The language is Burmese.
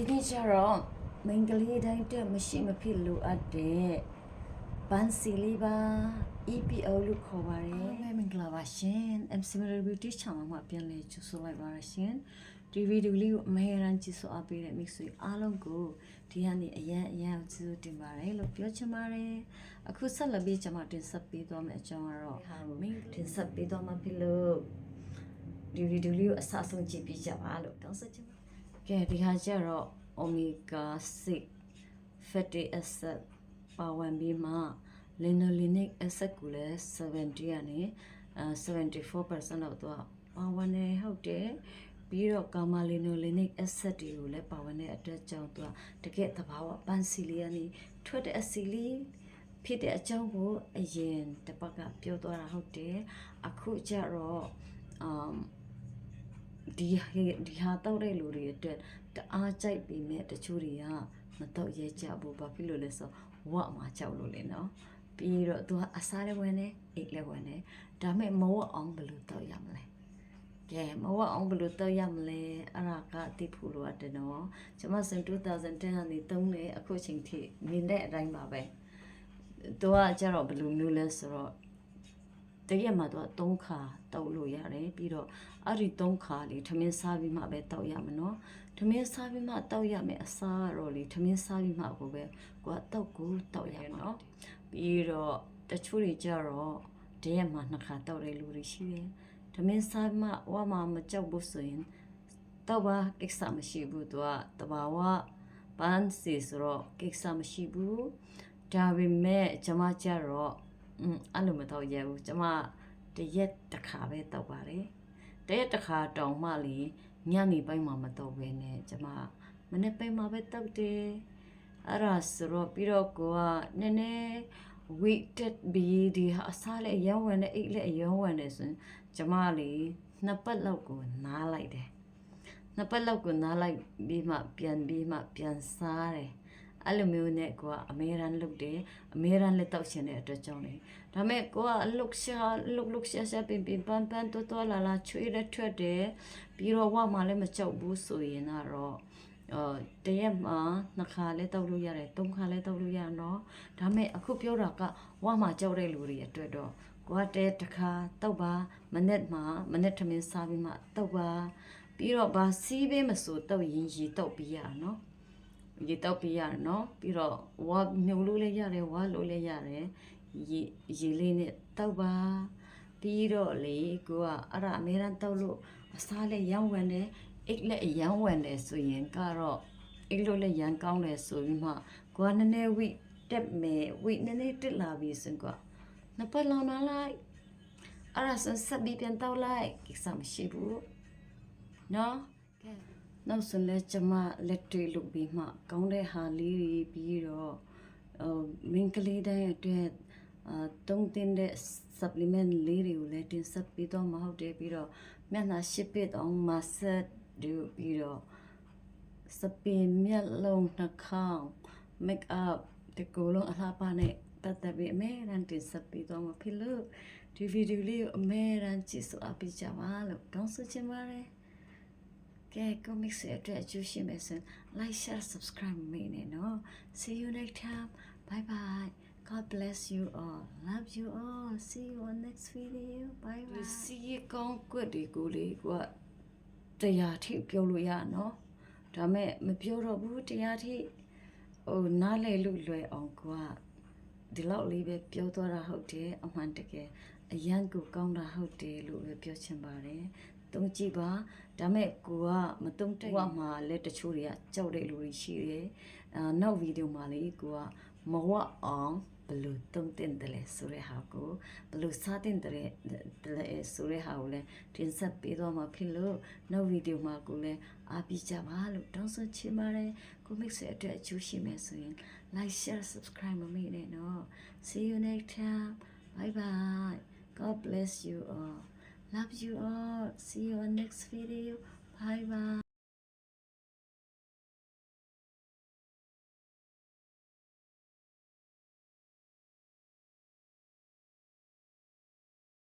ဒီနေ့ကျတော့မိန်းကလေးတိုင်းတက်မရှိမဖြစ်လိုအပ်တဲ့ဘန်စီလီပါ EPO လို့ခေါ်ပါတယ်။မင်္ဂလာပါရှင် MC Mirror Beauty Channel မှာပြန်လည်ကြိုဆိုလိုက်ပါရရှင်။ဒီဗီဒီယိုလေးကိုအမေရန်ကြည့်ဆိုအပ်ပေးတဲ့ mix တွေအားလုံးကိုဒီကနေ့အရန်အရန်ကျေးဇူးတင်ပါတယ်လို့ပြောချင်ပါတယ်။အခုဆက်လက်ပြီးကျွန်မတင်ဆက်ပေးသွားမယ့်အကြောင်းကတော့မင်းတင်ဆက်ပေးသွားမှာဖြစ်လို့ဒီဗီဒီယိုလေးကိုအစအဆုံးကြည့်ပြီးကြပါလို့တောင်းဆိုချင်ပါတယ်။ ကဲဒီဟာကျတော့ omega 6 fatty acid ပါဝင်ပြီးမှ linolenic acid ကိုလည်း70ကနေအဲ74%လောက်တော့ပါဝင်နေဟုတ်တယ်ပြီးတော့ gamma linolenic acid တွေကိုလည်းပါဝင်တဲ့အတွက်ကြောင့်သူကတကယ်သဘာဝပန်းစီလီကနေထွက်တဲ့အစီလီဖြစ်တဲ့အကြောင်းကိုအရင်တစ်ပတ်ကပြောသွားတာဟုတ်တယ်အခုကျတော့အမ် ဒီဒီဟာတောက်တဲ့လူတွေအတွက်တအားကြိုက်ပြီးမြဲတချို့တွေကမတော့ရဲကြဘူးဘာဖြစ်လို့လဲဆိုဝတ်မှာကြောက်လို့လေနော်ပြီးတော့သူကအစားလည်းဝင်နေအိတ်လည်းဝင်နေဒါမဲ့မဝတ်အောင်ဘယ်လိုတော့ရမလဲကဲမဝတ်အောင်ဘယ်လိုတော့ရမလဲအဲ့ဒါကအတိဖို့လိုအပ်တယ်နော်ကျွန်မစင်2010ကနေသုံးနေအခုချိန်ထိမြင်တဲ့အတိုင်းပါပဲသူကကြတော့ဘယ်လိုမျိုးလဲဆိုတော့ တရက်မှာတော့3ခါတောက်လို့ရတယ်ပြီးတော့အဲ့ဒီ3ခါလေးထမင်းစားပြီးမှပဲတောက်ရမှာနော်ထမင်းစားပြီးမှတောက်ရမယ်အစားတော့လေထမင်းစားပြီးမှကိုပဲကိုကတောက်ကိုတောက်ရနော်ပြီးတော့တချို့တွေကြတော့တရက်မှာနှစ်ခါတောက်တဲ့လူတွေရှိတယ်ထမင်းစားပြီးမှဝါမမကြောက်ဘူးဆိုရင်တောက်ပါကိစ္စမရှိဘူးသူကတဘာဝပန်းစီဆိုတော့ကိစ္စမရှိဘူးဒါပေမဲ့ကျွန်မကြတော့ อืมအဲ့လိုမတော့ရဘူးကျမတရက်တစ်ခါပဲတောက်ပါတယ်တရက်တစ်ခါတောင်မှလေညနေပိုင်းမှာမတော့ဘဲနဲ့ကျမမနေ့ပိုင်းမှာပဲတောက်တယ်အဲ့ဒါဆိုတော့ပြီးတော့ကိုကနည်းနည်း weighted ဘီဒီဟာအစားလည်းအယောင်းဝင်တယ်အိတ်လည်းအယောင်းဝင်တယ်ဆိုရင်ကျမလေနှစ်ပတ်လောက်ကိုနားလိုက်တယ်နှစ်ပတ်လောက်ကိုနားလိုက်ပြီးမှပြန်ပြီးမှပြန်စားတယ် အဲ့လိုမျိုးနဲ့ကိုကအမေရန်လုပ်တယ်အမေရန်လက်တော့ရှင်တဲ့အတွက်ကြောင့်လေဒါမဲ့ကိုကအလုတ်ရှာလုတ်လုတ်ရှာရှာပင်ပင်ပန်းပန်းတွတ်တွတ်လာလာချွေးရထွက်တယ်ပြီးတော့ဝါမှလည်းမကြောက်ဘူးဆိုရင်တော့အော်တရက်မှာနှစ်ခါလဲတောက်လို့ရတယ်သုံးခါလဲတောက်လို့ရနော်ဒါမဲ့အခုပြောတာကဝါမှကြောက်တဲ့လူတွေအတွက်တော့ကိုကတဲတစ်ခါတောက်ပါမနေ့မှာမနေ့ထမင်းစားပြီးမှတောက်ပါပြီးတော့ဗာစီးပေးမဆိုတောက်ရင်ရီတောက်ပြီးရနော် ရေတောက်ပြရတယ်နော်ပြီးတော့ဝါမြုပ်လို့လည်းရတယ်ဝါလို့လည်းရတယ်ရေရေလေးနဲ့တောက်ပါပြီးတော့လေကိုကအဲ့ဒါအများအားတောက်လို့အစားလည်းရောင်းဝင်တယ်အိတ်လည်းအရောင်းဝင်တယ်ဆိုရင်ကတော့အိတ်လို့လည်းရန်ကောင်းတယ်ဆိုပြီးမှကိုကနည်းနည်းဝိတက်မယ်ဝိနည်းနည်းတက်လာပြီဆိုရင်ကိုကနှစ်ပတ်လောင်လာလိုက်အဲ့ဒါဆိုဆက်ပြီးပြန်တောက်လိုက်ကိစ္စမရှိဘူးနော်ကဲ နောက်ဆိုလဲကျမလက်တွေလုပ်ပြီးမှကောင်းတဲ့ဟာလေးတွေပြီးတော့ဟိုမင်းကလေးတိုင်းအတွက်အာတုံးတင်တဲ့ supplement လေးတွေကိုလည်းတင်ဆက်ပေးတော့မဟုတ်တယ်ပြီးတော့မျက်နှာရှစ်ပစ်အောင်မဆက်တို့ပြီးတော့စပင်မျက်လုံးနှာခေါင်း make up ဒီကိုယ်လုံးအလှပနဲ့ပတ်သက်ပြီးအမေရန်တင်ဆက်ပေးတော့မှာဖြစ်လို့ဒီဗီဒီယိုလေးကိုအမေရန်ကြည့်ဆိုအပ်ပေးကြပါလို့တောင်းဆိုချင်ပါတယ် ကဲ comics ရဲ့အတွက်အကျိုးရှိမယ်ဆိုရင် like share subscribe မမေ့နဲ့နော် see you next time bye bye god bless you all love you all see you on next video bye bye စီကောင်းကွက်တွေကိုလေကွာတရားထိပြောလို့ရနော်ဒါမဲ့မပြောတော့ဘူးတရားထိဟိုနားလေလို့လွယ်အောင်ကွာဒီလောက်လေးပဲပြောသွားတာဟုတ်တယ်အမှန်တကယ်အရန်ကိုကောင်းတာဟုတ်တယ်လို့ပဲပြောချင်ပါတယ် တုံးကြည့်ပါဒါမဲ့ကိုကမတုံးတဲ့ကမှလည်းတချို့တွေကကြောက်တဲ့လူတွေရှိတယ်အာနောက်ဗီဒီယိုမှာလေကိုကမဝတ်အောင်ဘယ်လိုတုံးတင်တယ်လဲဆိုတဲ့ဟာကိုဘယ်လိုစားတင်တယ်လဲဆိုတဲ့ဟာကိုလည်းတင်ဆက်ပေးတော့မှာဖြစ်လို့နောက်ဗီဒီယိုမှာကိုလည်းအားပေးကြပါလို့တောင်းဆိုချင်ပါတယ်ကိုမစ်ရဲ့အတွက်အကျိုးရှိမယ်ဆိုရင် like share subscribe မမေ့နဲ့နော် see you next time bye bye god bless you all love you all. See you on next video. Bye bye